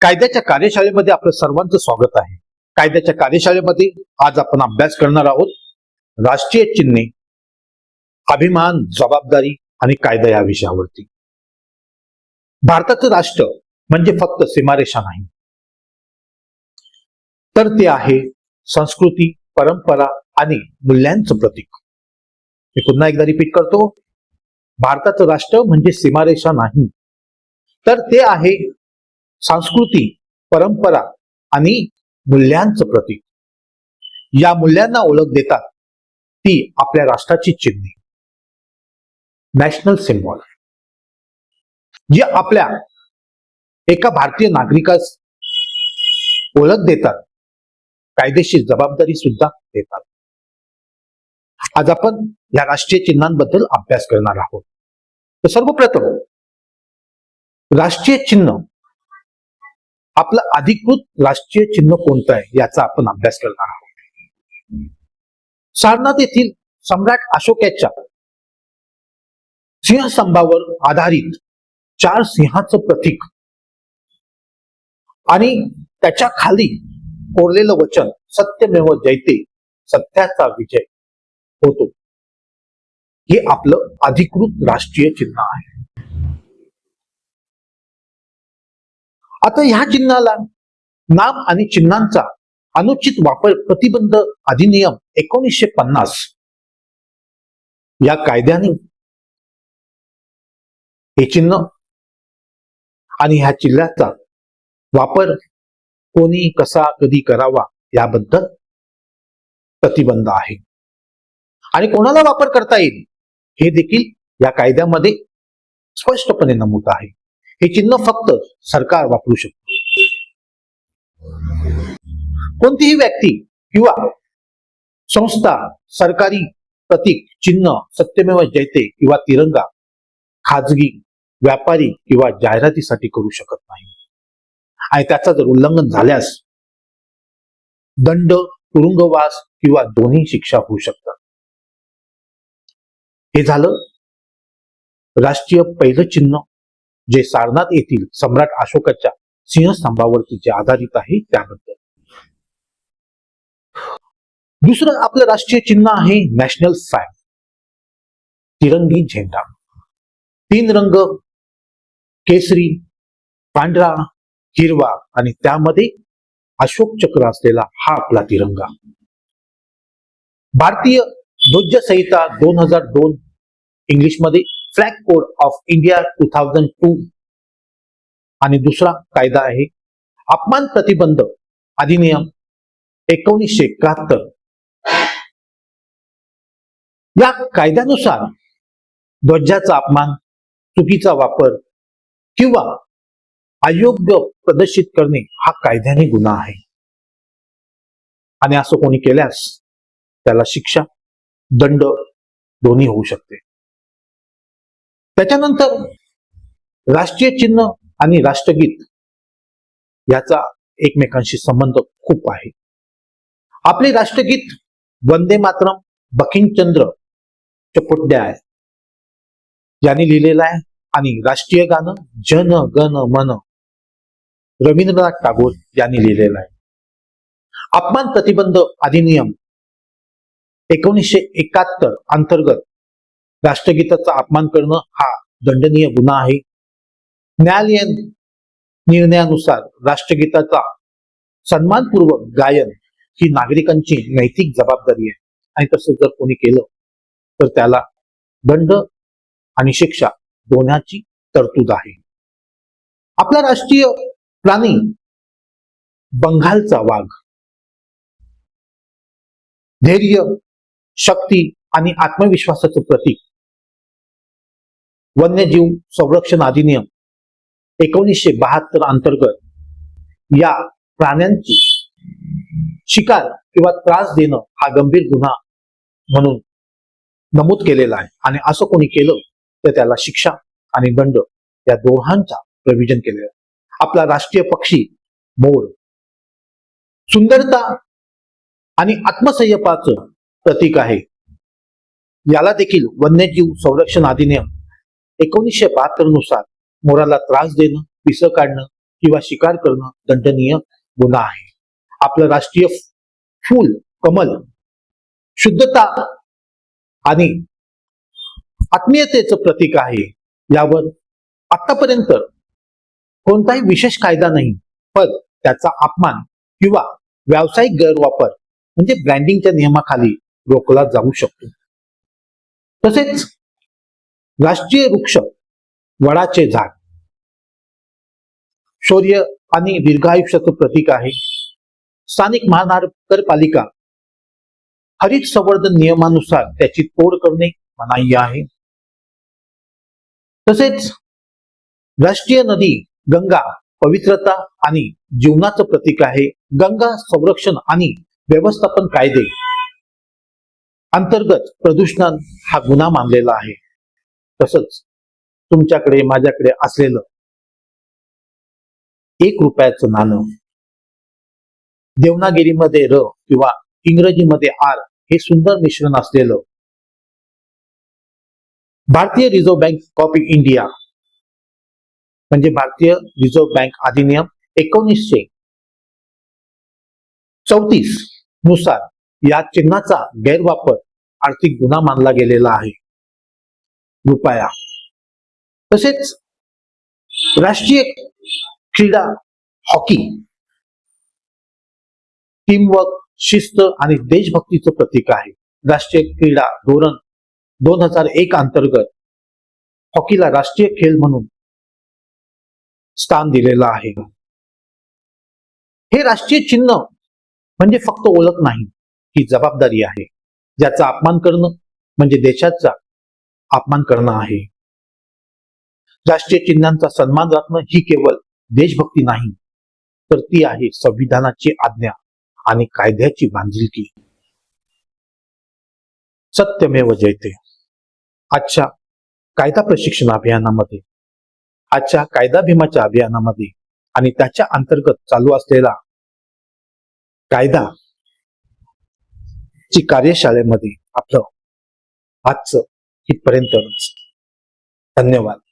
कायद्याच्या कार्यशाळेमध्ये आपलं सर्वांचं स्वागत आहे. कायद्याच्या कार्यशाळेमध्ये आज आपण अभ्यास करणार आहोत. राष्ट्रीय चिन्हे अभिमान जबाबदारी आणि कायदा या विषयावरती. भारताचं राष्ट्र म्हणजे फक्त सीमारेषा नाही. तर ते आहे संस्कृती परंपरा आणि मूल्यांचं प्रतीक. मी पुन्हा एकदा रिपीट करतो. भारताचं राष्ट्र म्हणजे सीमारेषा नाही. तर ते आहे संस्कृती परंपरा आणि मूल्यांचं प्रतीक. या मूल्यांना ओळख देतात ती आपल्या राष्ट्राची चिन्हे. नॅशनल सिम्बॉल जे आपल्या एका भारतीय नागरिकास ओळख देतात कायदेशीर जबाबदारी सुद्धा देतात. आज आपण या राष्ट्रीय चिन्हांबद्दल अभ्यास करणार आहोत. तर सर्वप्रथम राष्ट्रीय चिन्ह आपलं अधिकृत राष्ट्रीय चिन्ह कोणतं आहे याचा आपण अभ्यास करणार आहोत. सारनाथ येथील सम्राट अशोकाच्या सिंहस्तंभावर आधारित चार सिंहाचं प्रतीक आणि त्याच्याखाली कोरलेलं वचन सत्यमेव जयते सत्याचा विजय होतो. हे आपलं अधिकृत राष्ट्रीय चिन्ह आहे. आता ह्या चिन्हाला नाम आणि चिन्हांचा अनुचित वापर प्रतिबंध अधिनियम एकोणीसशे पन्नास या कायद्याने हे चिन्ह आणि ह्या चिन्हाचा वापर कोणी कसा कधी करावा याबद्दल प्रतिबंध आहे. आणि कोणाला वापर करता येईल हे देखील या कायद्यामध्ये स्पष्टपणे नमूद आहे. हे चिन्ह फक्त सरकार वापरू शकतो. कोणतीही व्यक्ती किंवा संस्था सरकारी प्रतीक चिन्ह सत्यमेव जयते किंवा तिरंगा खाजगी व्यापारी किंवा जाहिरातीसाठी करू शकत नाही. आणि त्याचा जर उल्लंघन झाल्यास दंड तुरुंगवास किंवा दोन्ही शिक्षा होऊ शकतात. हे झालं. राष्ट्रीय पहिलं चिन्ह जे सारनाथ येथील सम्राट अशोकाच्या सिंहस्तंभावरती जे आधारित आहे त्याबद्दल. दुसरं आपलं राष्ट्रीय चिन्ह आहे नॅशनल फ्लॅग तिरंगी झेंडा. तीन रंग केसरी पांढरा हिरवा आणि त्यामध्ये अशोक चक्र असलेला हा आपला तिरंगा. भारतीय ध्वज संहिता दोन हजार दोन इंग्लिशमध्ये flag code of India two thousand two आणि दुसरा कायदा आहे अपमान प्रतिबंध अधिनियम एकोणीसशे एकाहत्तर. या कायद्यानुसार ध्वजाचा अपमान चुकीचा वापर किंवा अयोग्य प्रदर्शित करणे हा कायद्याने गुन्हा आहे. आणि असं कोणी केल्यास त्याला शिक्षा दंड दोन्ही होऊ शकते. त्याच्यानंतर राष्ट्रीय चिन्ह आणि राष्ट्रगीत याचा एकमेकांशी संबंध खूप आहे. आपले राष्ट्रगीत वंदे मातरम बकिंगचंद्र आहे यांनी लिहिलेलं आहे आणि राष्ट्रीय गाणं जन गण मन रवींद्रनाथ टागोर यांनी लिहिलेलं आहे. अपमान प्रतिबंध अधिनियम एकोणीसशे एकाहत्तर अंतर्गत राष्ट्रगीताचा अपमान करणं हा दंडनीय गुन्हा आहे. न्यायालयीन निर्णयानुसार राष्ट्रगीताचा सन्मानपूर्वक गायन ही नागरिकांची नैतिक जबाबदारी आहे. आणि तसं जर कोणी केलं तर त्याला दंड आणि शिक्षा दोन्हाची तरतूद आहे. आपला राष्ट्रीय प्राणी बंगालचा वाघ. धैर्य शक्ती आणि आत्मविश्वासाचं प्रतीक वन्यजीव संरक्षण अधिनियम एकोणीसशे बहात्तर अंतर्गत या प्राण्यांची शिकार किंवा त्रास देणं हा गंभीर गुन्हा म्हणून नमूद केलेला आहे. आणि असं कोणी केलं तर त्याला शिक्षा आणि दंड या दोघांचा प्रविजन केलेला आहे. आपला राष्ट्रीय पक्षी मोर. सुंदरता आणि आत्मसंयपाचं प्रतीक आहे. याला देखील वन्यजीव संरक्षण अधिनियम एकोणीसशे बहात्तरनुसार मोराला त्रास देणं पिसं काढणं किंवा शिकार करणं दंडनीय गुन्हा आहे. आपलं राष्ट्रीय फूल कमल शुद्धता आणि आत्मीयतेचं प्रतीक आहे. यावर आतापर्यंत कोणताही विशेष कायदा नाही पण त्याचा अपमान किंवा व्यावसायिक गैरवापर म्हणजे ब्रँडिंगच्या नियमाखाली रोखला जाऊ शकतो. तसेच राष्ट्रीय वृक्ष वडाचे झाड. शौर्य आणि दीर्घायुष्याचं प्रतीक आहे. स्थानिक महानगरपालिका हरित संवर्धन नियमानुसार त्याची तोड करणे मनाई आहे. तसेच राष्ट्रीय नदी गंगा पवित्रता आणि जीवनाचं प्रतीक आहे. गंगा संरक्षण आणि व्यवस्थापन कायदे अंतर्गत प्रदूषण हा गुन्हा मानलेला आहे. तसंच तुमच्याकडे माझ्याकडे असलेलं एक रुपयाचं नाणं. देवनागिरीमध्ये र किंवा इंग्रजीमध्ये आर हे सुंदर मिश्रण असलेलं भारतीय रिझर्व्ह बँक ऑफ इंडिया म्हणजे भारतीय रिझर्व्ह बँक अधिनियम एकोणीसशे चौतीसनुसार या चिन्हाचा गैरवापर आर्थिक गुन्हा मानला गेलेला आहे. रुपया. तसेच राष्ट्रीय क्रीडा हॉकी. टीमवर्क शिस्त आणि देशभक्तीचं प्रतीक आहे. राष्ट्रीय क्रीडा धोरण दोन हजार एक अंतर्गत हॉकीला राष्ट्रीय खेळ म्हणून स्थान दिलेलं आहे. हे राष्ट्रीय चिन्ह म्हणजे फक्त ओळख नाही ही जबाबदारी आहे. ज्याचा अपमान करणं म्हणजे देशाचा अपमान करणं आहे. राष्ट्रीय चिन्हांचा सन्मान राखणं ही केवळ देशभक्ती नाही तर ती आहे संविधानाची आज्ञा आणि कायद्याची बांधिलकी सत्यमेव जयते. आजच्या कायदा प्रशिक्षण अभियानामध्ये आजच्या कायदा भीमाच्या अभियानामध्ये आणि त्याच्या अंतर्गत चालू असलेला कायदा ची कार्यशाळेमध्ये आपलं आजचं इथपर्यंतच धन्यवाद.